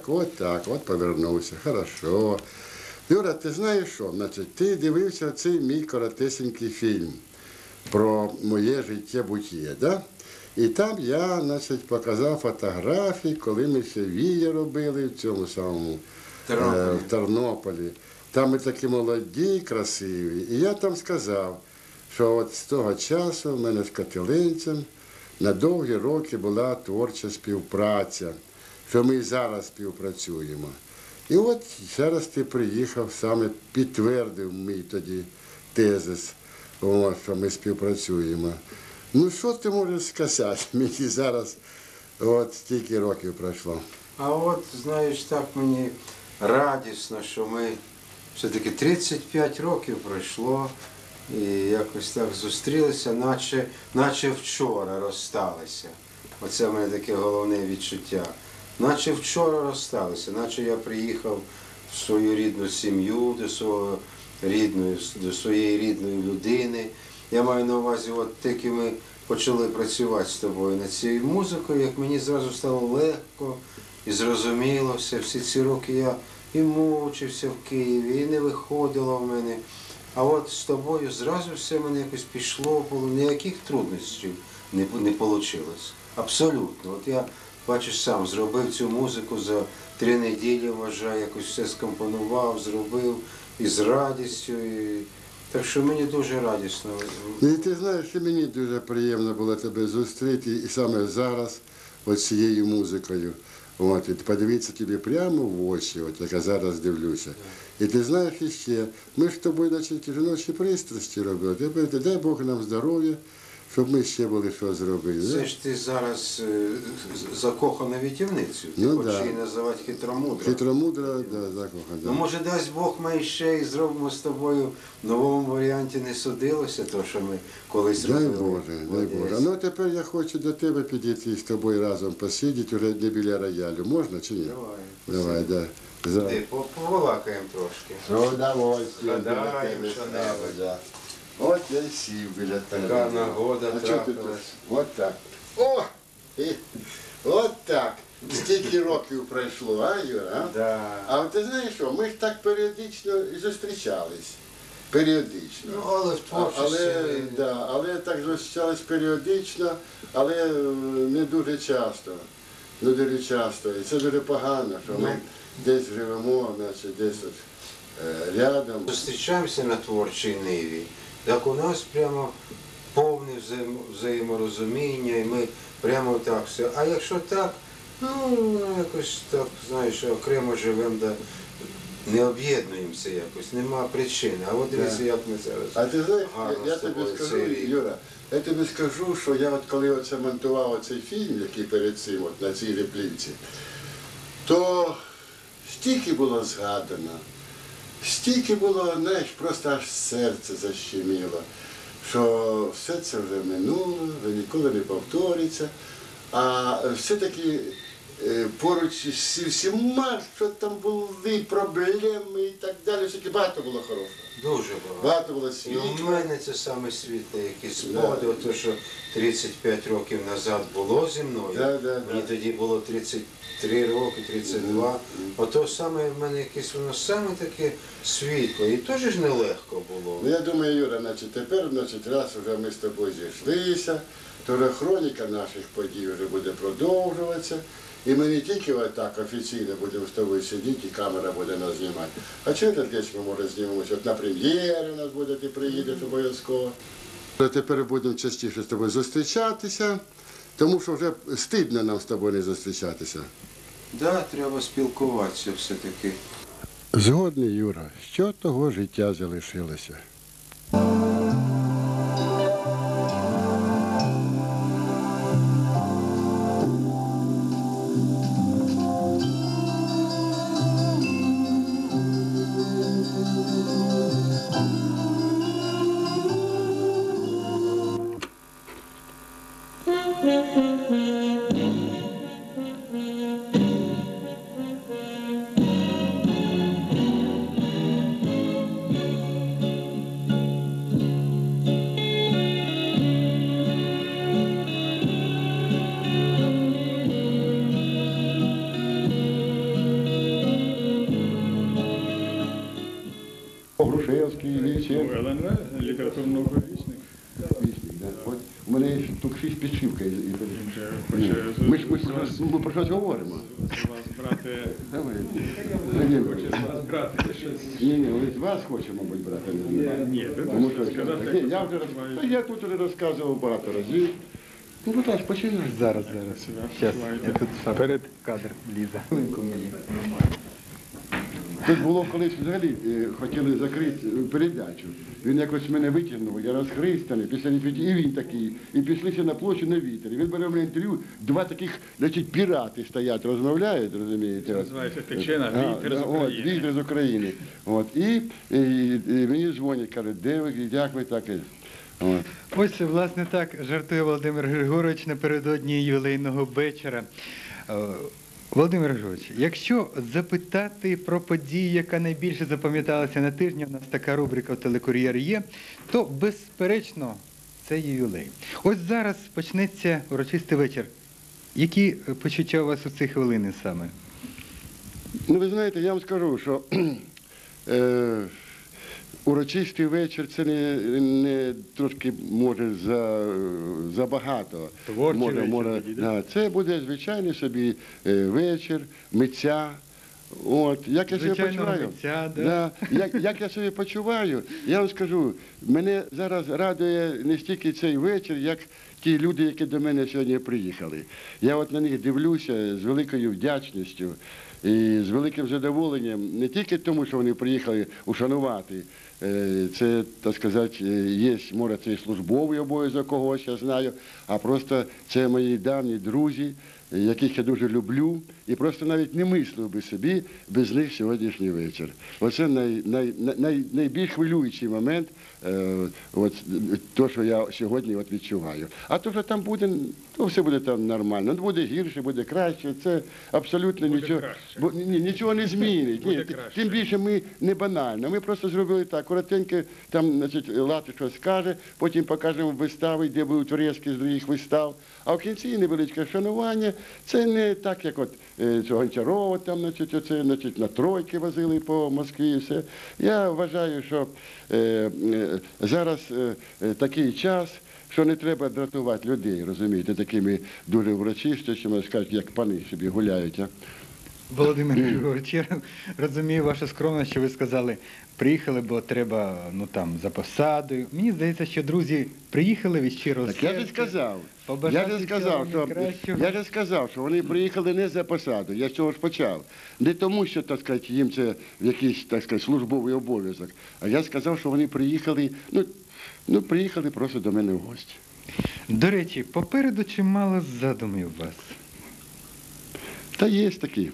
так, от так, от повернувся, хорошо. Юра, ти знаєш що? Значить, ти дивився цей мій коротесенький фільм про моє життя буття, да? І там я, значить, показав фотографії, коли ми ще вія робили в цьому самому Тернополі. е, в Тернополі. Там ми такі молоді, красиві. І я там сказав, що от з того часу в мене з Катилинцем на довгі роки була творча співпраця, що ми зараз співпрацюємо. І от зараз ти приїхав, саме підтвердив мій тоді тезис, що ми співпрацюємо. Ну що ти можеш сказати? Мені зараз от стільки років пройшло. А от, знаєш, так мені радісно, що ми все-таки 35 років пройшло і якось так зустрілися, наче, наче вчора розсталися. Оце в мене таке головне відчуття. Наче вчора розсталися, наче я приїхав в свою рідну сім'ю, до свого рідної, до своєї рідної людини. Я маю на увазі, от тільки ми почали працювати з тобою над цією музикою, як мені зразу стало легко і зрозуміло все. Всі ці роки я і мучився в Києві, і не виходило в мене. А от з тобою зразу все мене якось пішло, було ніяких труднощів не, не вийшло. Абсолютно. От я, бачиш, сам зробив цю музику за три неділі, вважаю, якось все скомпонував, зробив і з радістю. І... Так що мені дуже радісно. І ти знаєш, що мені дуже приємно було тебе зустріти і саме зараз от цією музикою. От, і подивитися тобі прямо в очі, от як я зараз дивлюся. І ти знаєш іще, ми ж тобою значить, жіночі пристрасті робили. Дай Бог нам здоров'я, щоб ми ще були що зробили. Це ж ти зараз е, закохана вітівницю. Ти Ну, хочеш да. її називати хитромудрою. Хитромудра, да, закохана. Ну, може, дасть Бог ми ще і зробимо з тобою в новому варіанті не судилося, то що ми колись Дай робили. Боже, дай. Боже. Ну тепер я хочу до тебе підійти і з тобою разом посидіти, вже не біля роялю. Можна чи ні? Давай. Давай, да. За... Ти по- повалакаємо трошки. З удовольствием. Що-небудь. стало, да. От я й сів біля тебе. Така нагода трапилась. От так. О! От так. Стільки років пройшло, а, Юра? а? Да. А ти знаєш що, ми ж так періодично і зустрічались. Періодично. Ну, але в творчості. Але, да, але так зустрічались періодично, але е, не дуже часто. Не дуже часто. І це дуже погано, що ми десь живемо, значить, десь от, е, рядом. Зустрічаємося на творчій ниві. Так у нас прямо повне взаємо- взаєморозуміння, і ми прямо так все. А якщо так, ну якось так, знаєш, окремо живемо, да, не об'єднуємося якось, нема причини. А от дивіться, як ми зараз. А ти знаєш, гарно я, з тобі тобою скажу, цей рік. Юра, я тобі скажу, що я от коли оце монтував оцей фільм, який перед цим от на цій реплівці, то стільки було згадано, стільки було, знаєш, просто аж серце защеміло, що все це вже минуло, ніколи не повториться. А все-таки поруч з всіма, що там були проблеми і так далі, все-таки багато було хорошого. Дуже багато. Багато було І у мене це саме світле, якісь спогади, ото що 35 років назад було зі мною. Да, да, Мені да. тоді було 33 роки, 32. Ото саме в мене якесь воно саме таке світло. І теж ж нелегко було. Ну, я думаю, Юра, значить, тепер, значить, раз вже ми з тобою зійшлися, то вже хроніка наших подій вже буде продовжуватися. І ми не тільки отак офіційно будемо з тобою сидіти, і камера буде нас знімати. А чи десь ми може знімемося? От на прем'єри у нас буде, ти приїдеш обов'язково. Тепер будемо частіше з тобою зустрічатися, тому що вже стидно нам з тобою не зустрічатися. Да, треба спілкуватися все-таки. Згодний, Юра, що того життя залишилося. нравится, літературно ровесник. У мене є тут шість підшивка. Ми ж ми про щось говоримо. Ні, ні, не, з вас хочемо, мабуть, брати. Ні, я вже я тут вже розказував багато разів. Ну, будь ласка, починай. Зараз, зараз. Перед кадром Ліза. Тут було колись взагалі е, хотіли закрити е, передачу. Він якось мене витягнув, я розхристаний, після і він такий. І пішлися на площу на вітер. І він бере в мене інтерв'ю, два таких, значить, пірати стоять, розмовляють, розумієте. от. Називається «Тичина. А, Вітер з України». От, вітер з України. От, і, і, і мені дзвонять, кажуть, де ви, як ви так. і- От. Ось, власне, так жартує Володимир Григорович напередодні ювілейного вечора. Володимир Григорович, якщо запитати про подію, яка найбільше запам'яталася на тижні, у нас така рубрика в телекур'єр є, то безперечно це ювілей. Ось зараз почнеться урочистий вечір. Які е, почуття у вас у ці хвилини саме? Ну, ви знаєте, я вам скажу, що е, урочистий вечір це не, не трошки може за, забагато. Творчий може, вечір може, тоді, да? да, це буде звичайний собі е, вечір, митця. От, як я себе почуваю? митця, да? Да, як, як я себе почуваю, я вам скажу, мене зараз радує не стільки цей вечір, як ті люди, які до мене сьогодні приїхали. Я от на них дивлюся з великою вдячністю і з великим задоволенням, не тільки тому, що вони приїхали ушанувати. Е, Це, так сказати, е, є, може, це і службовий обов'язок когось, я знаю, а просто це мої давні друзі, яких я дуже люблю, і просто навіть не мислив би собі без них сьогоднішній вечір. Оце най, най, най, найбільш хвилюючий момент, е, от, то, що я сьогодні от відчуваю. А то, що там буде, то все буде там нормально. Ну, буде гірше, буде краще. Це абсолютно Буде нічого, бо, ні, нічого не змінить. Ні, тим більше ми не банально. Ми просто зробили так, коротенько, там, значить, Лати щось скаже, потім покажемо вистави, де будуть врізки з других вистав. А в кінці невеличке шанування. Це не так, як от цього Гончарова, там, значить, оце, значить, на тройки возили по Москві. і Все. Я вважаю, що е, е, зараз е, е, такий час. Що не треба дратувати людей, розумієте, такими дуже урочистостями, скажуть, як пани собі гуляють. Володимир Григорович, я розумію вашу скромність, що ви сказали, приїхали, бо треба ну там за посадою. Мені здається, що друзі приїхали від щирого Так я ж сказав. Я ж сказав, що я ж сказав, що вони приїхали не за посаду. Я з цього ж почав. Не тому, що так сказати, їм це якийсь так сказати, службовий обов'язок. А я сказав, що вони приїхали, ну, ну приїхали просто до мене в гості. До речі, попереду чимало задумів вас. Та є такі.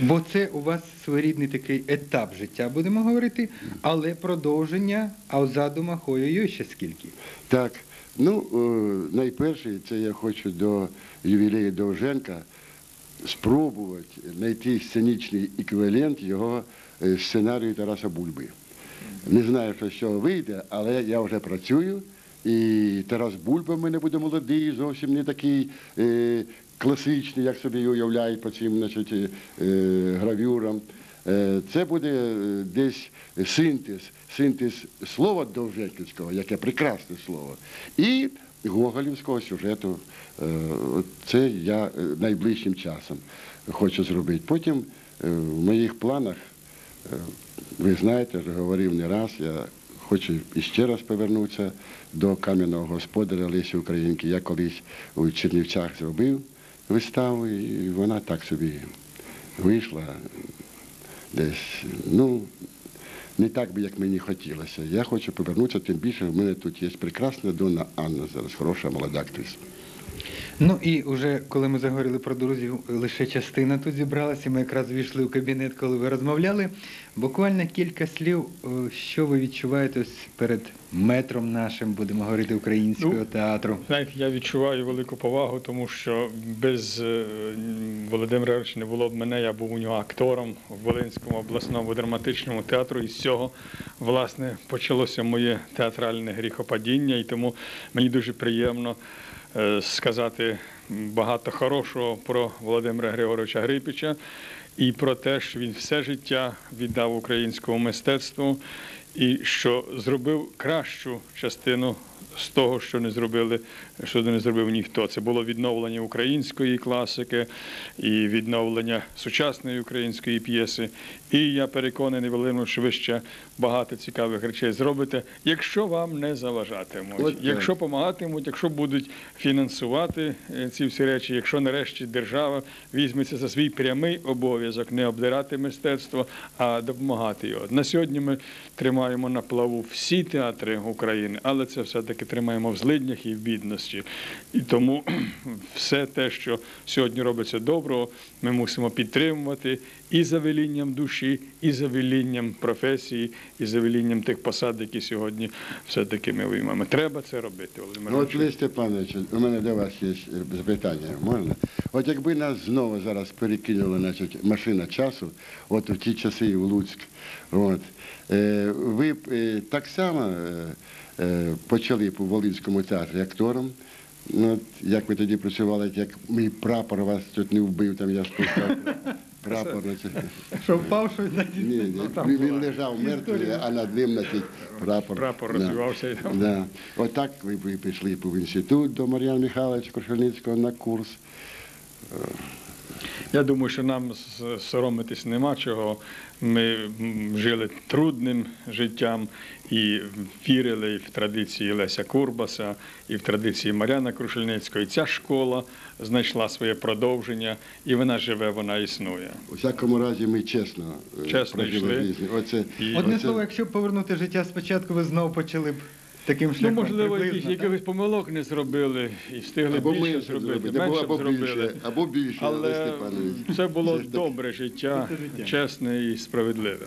Бо це у вас своєрідний такий етап життя, будемо говорити, але продовження, а у задумах ой-ой-ой ще скільки. Так, ну е, найперше, це я хочу до ювілею Довженка спробувати знайти сценічний еквівалент його е, сценарію Тараса Бульби. Не знаю, що з цього вийде, але я вже працюю. І Тарас Бульба в мене буде молодий, зовсім не такий е, класичний, як собі уявляють по цим значить, е, гравюрам. Е, Це буде е, десь синтез, синтез слова Довженківського, яке прекрасне слово, і Гоголівського сюжету. Це я найближчим часом хочу зробити. Потім в моїх планах, ви знаєте, вже говорив не раз, я хочу іще раз повернутися до кам'яного господаря Лесі Українки. Я колись у Чернівцях зробив виставу, і вона так собі вийшла десь, ну, не так би, як мені хотілося. Я хочу повернутися, тим більше в мене тут є прекрасна дона Анна, зараз хороша молода актриса. Ну і вже коли ми заговорили про друзів, лише частина тут зібралася. Ми якраз війшли у кабінет, коли ви розмовляли. Буквально кілька слів, е, що ви відчуваєте ось перед метром нашим, будемо говорити, українського Ну, театру. Знаєте, я відчуваю велику повагу, тому що без е, Володимира Григоровича не було б мене. Я був у нього актором в Волинському обласному драматичному театру. І з цього власне почалося моє театральне гріхопадіння. І тому мені дуже приємно сказати багато хорошого про Володимира Григоровича Грипіча і про те, що він все життя віддав українському мистецтву. І що зробив кращу частину з того, що не зробили, що не зробив ніхто. Це було відновлення української класики і відновлення сучасної української п'єси. І я переконаний, Володимир, що ви ще багато цікавих речей зробите, якщо вам не заважатимуть, От якщо допомагатимуть, якщо будуть фінансувати е, ці всі речі, якщо нарешті держава візьметься за свій прямий обов'язок не обдирати мистецтво, а допомагати його. На сьогодні ми тримаємо на плаву всі театри України, але це все-таки тримаємо в злиднях і в бідності. І тому все те, що сьогодні робиться доброго, ми мусимо підтримувати і за велінням душі, і за велінням професії, і за велінням тих посад, які сьогодні все-таки ми виймемо. Треба це робити, Володимир. Ну, от. Лесь Степанович, у мене до вас є е, запитання, можна? От якби нас знову зараз перекинула значить, машина часу, от в ті часи в Луцьк, от, е, ви б е, так само почали у Волинському театрі актором, ну, як ви тоді працювали, як мій прапор вас тут не вбив, там я спускав прапор. Що впав, що Ні, ні, він лежав мертвий, а над ним значить, прапор. Прапор розвивався. Да. Отак ви, ви пішли в інститут до Мар'яна Михайловича Крушельницького на курс. Я думаю, що нам соромитись нема чого. Ми жили трудним життям і вірили і в традиції Леся Курбаса, і в традиції Мар'яна Крушельницького. І ця школа знайшла своє продовження, і вона живе, вона існує. У всякому разі, ми чесно, е, Чесно прожили йшли. Оце, І- Одне оце- слово, якщо б повернути життя спочатку, ви знову почали б таким Ну, шляхом. можливо, якісь якихось, помилок не зробили і встигли або більше менше зробити, або, менше б або зробили. більше, або більше, Але Степанович. це було добре життя. чесне і справедливе.